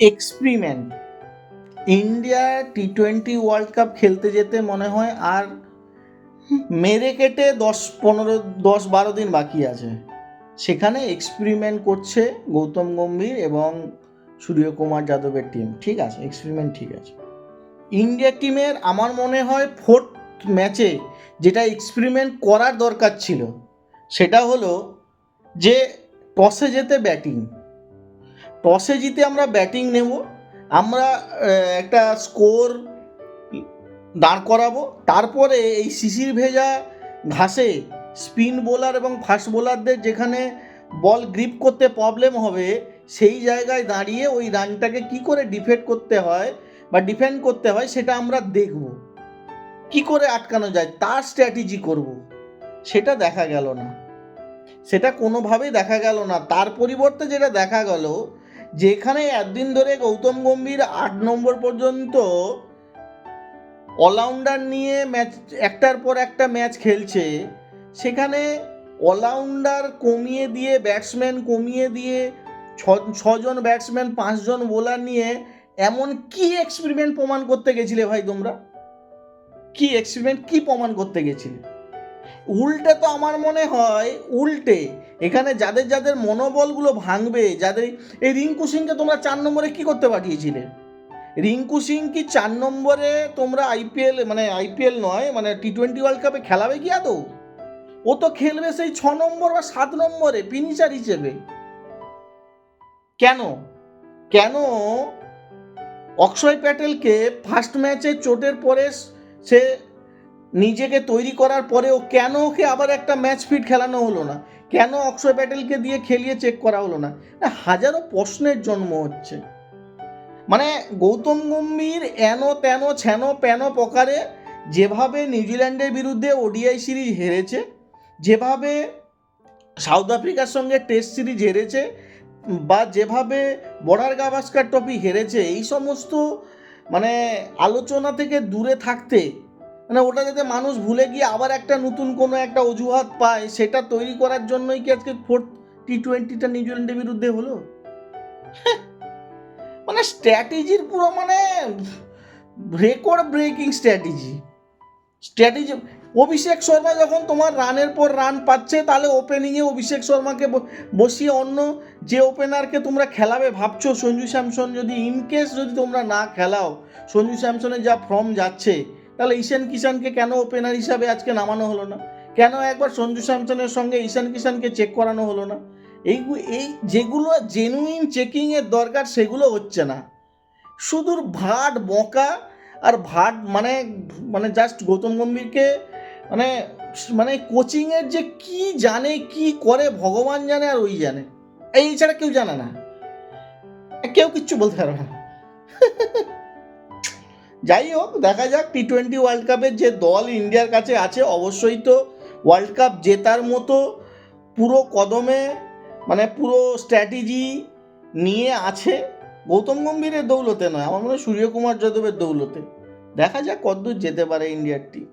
Experiment India T twenty world cup খেলতে যেতে মনে হয় আর মেরে কেটে দশ পনেরো, দশ বারো দিন বাকি আছে। সেখানে এক্সপেরিমেন্ট করছে গৌতম গম্ভীর এবং সূর্যকুমার যাদবের টিম ঠিক আছে এক্সপেরিমেন্ট ঠিক আছে। ইন্ডিয়া টিমের আমার মনে হয় ফোর্থ ম্যাচে যেটা এক্সপেরিমেন্ট করার দরকার ছিল, সেটা হলো যে টসে যেতে ব্যাটিং টসে জিতে আমরা ব্যাটিং নেব, আমরা একটা স্কোর দাঁড় করাবো, তারপরে এই শিশির ভেজা ঘাসে স্পিন বোলার এবং ফাস্ট বোলারদের যেখানে বল গ্রিপ করতে প্রবলেম হবে, সেই জায়গায় দাঁড়িয়ে ওই রানটাকে কি করে ডিফেন্ড করতে হয় বা ডিফেন্ড করতে হয় সেটা আমরা দেখব। কি করে আটকানো যায়, তার স্ট্র্যাটেজি করব, সেটা দেখা গেল না। সেটা কোনোভাবেই দেখা গেল না। তার পরিবর্তে যেটা দেখা গেল যেখানে একদিন ধরে গৌতম গম্ভীর আট নম্বর পর্যন্ত অলরাউন্ডার নিয়ে ম্যাচ একটার পর একটা ম্যাচ খেলছে। সেখানে অলরাউন্ডার কমিয়ে দিয়ে ব্যাটসম্যান কমিয়ে দিয়ে ছজন ব্যাটসম্যান পাঁচজন বোলার নিয়ে এমন কি এক্সপেরিমেন্ট প্রমাণ করতে গেছিলে ভাই তোমরা? কি এক্সপেরিমেন্ট কি প্রমাণ করতে গেছিলে? উল্টে তো আমার মনে হয়, উল্টে এখানে যাদের যাদের মনোবলগুলো ভাঙবে, যাদের এই রিঙ্কু সিংকে তোমরা চার নম্বরে কি করতে পাঠিয়েছিলে? রিঙ্কু সিং কি চার নম্বরে তোমরা আইপিএল মানে আইপিএল নয় মানে টি টোয়েন্টি ওয়ার্ল্ড কাপে খেলাবে কি আদৌ? ও তো খেলবে সেই ছ নম্বর বা সাত নম্বরে ফিনিশার হিসেবে। কেন? কেন? অক্ষয় প্যাটেলকে ফার্স্ট ম্যাচে চোটের পরে সে নিজেকে তৈরি করার পরেও কেন ওকে আবার একটা ম্যাচ ফিট খেলানো হলো না? কেন অক্ষয় প্যাটেলকে দিয়ে খেলিয়ে চেক করা হলো না? হাজারো প্রশ্নের জন্ম হচ্ছে। মানে গৌতম গম্ভীর এনো তেনো ছ্যানো প্যানো প্রকারে যেভাবে নিউজিল্যান্ডের বিরুদ্ধে ওডিআই সিরিজ হেরেছে, যেভাবে সাউথ আফ্রিকার সঙ্গে টেস্ট সিরিজ হেরেছে, বা যেভাবে বর্ডার গাভাস্কার ট্রফি হেরেছে, এই সমস্ত মানে আলোচনা থেকে দূরে থাকতে মানে ওটা যাতে মানুষ ভুলে গিয়ে আবার একটা নতুন কোনো একটা অজুহাত পায়, সেটা তৈরি করার জন্যই কি আজকে ফোর্থ টি টোয়েন্টিটা নিউজিল্যান্ডের বিরুদ্ধে হলো? মানে স্ট্র্যাটেজির পুরো মানে record breaking strategy strategy Abhishek Sharma যখন তোমার রানের পর রান পাচ্ছে, তাহলে ওপেনিংয়ে অভিষেক শর্মাকে বসিয়ে অন্য যে ওপেনারকে তোমরা খেলাবে, ভাবছ সঞ্জু স্যামসন যদি ইনকেস যদি তোমরা না খেলাও, সঞ্জু স্যামসনের যা ফর্ম যাচ্ছে তাহলে ঈশান কিষানকে কেন ওপেনার হিসাবে আজকে নামানো হলো না? কেন একবার সঞ্জু স্যামসনের সঙ্গে ঈশান কিষানকে চেক করানো হলো না? এই এই যেগুলো জেনুইন চেকিংয়ের দরকার, সেগুলো হচ্ছে না। শুধু ভাট বকা আর ভাট মানে মানে জাস্ট গৌতম গম্ভীরকে মানে মানে কোচিংয়ের যে কি জানে, কি করে, ভগবান জানে আর ওই জানে। এই ছাড়া কেউ জানে না। কেউ কিচ্ছু বলতে পারবে না। যাই হোক, দেখা যাক টি টোয়েন্টি ওয়ার্ল্ড কাপের যে দল ইন্ডিয়ার কাছে আছে, অবশ্যই তো ওয়ার্ল্ড কাপ জেতার মতো পুরো কদমে মানে পুরো স্ট্র্যাটেজি নিয়ে আছে। গৌতম গম্ভীরের দৌলতে নয়, আমার মনে হয় সূর্যকুমার যাদবের দৌলতে। দেখা যাক কতদূর যেতে পারে ইন্ডিয়ার টিম